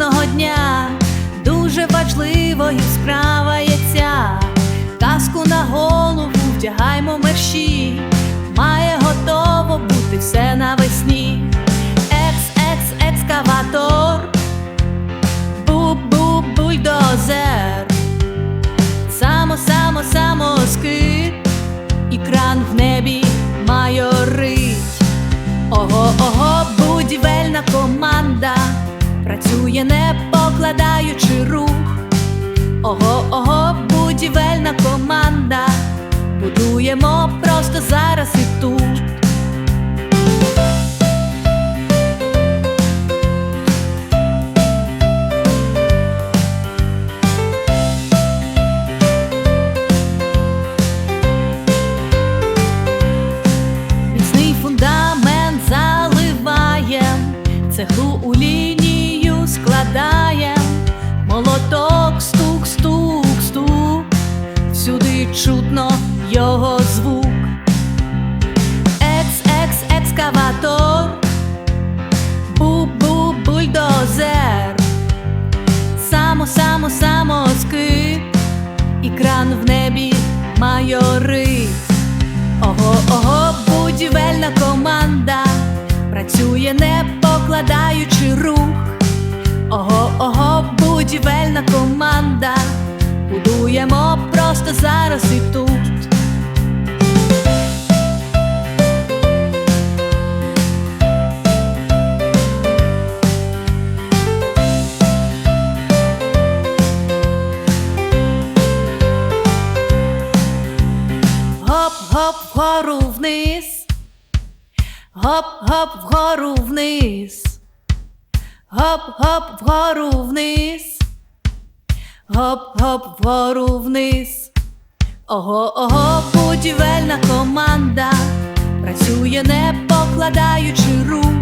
кожного дня дуже важливою справа є ця. Каску на голову вдягаймо мерщі, має готово бути все навесні. Екс-екс-екскаватор, бу-бу бульдозер, само, само, само скид, і кран в небі майорить. Ого, працює не покладаючи рух. Ого, ого, будівельна команда. Будуємо чутно його звук. Екс, екс, екскаватор, бу-бу, бульдозер, само, само, само скип, і кран в небі майорить. Ого, ого, будівельна команда працює не покладаючи Будуємо просто зараз і тут. Гоп-гоп вгору вниз, гоп-гоп вгору вниз, гоп-гоп вгору вниз, гоп-гоп вгору вниз. Ого, ого, будівельна команда працює не покладаючи рух.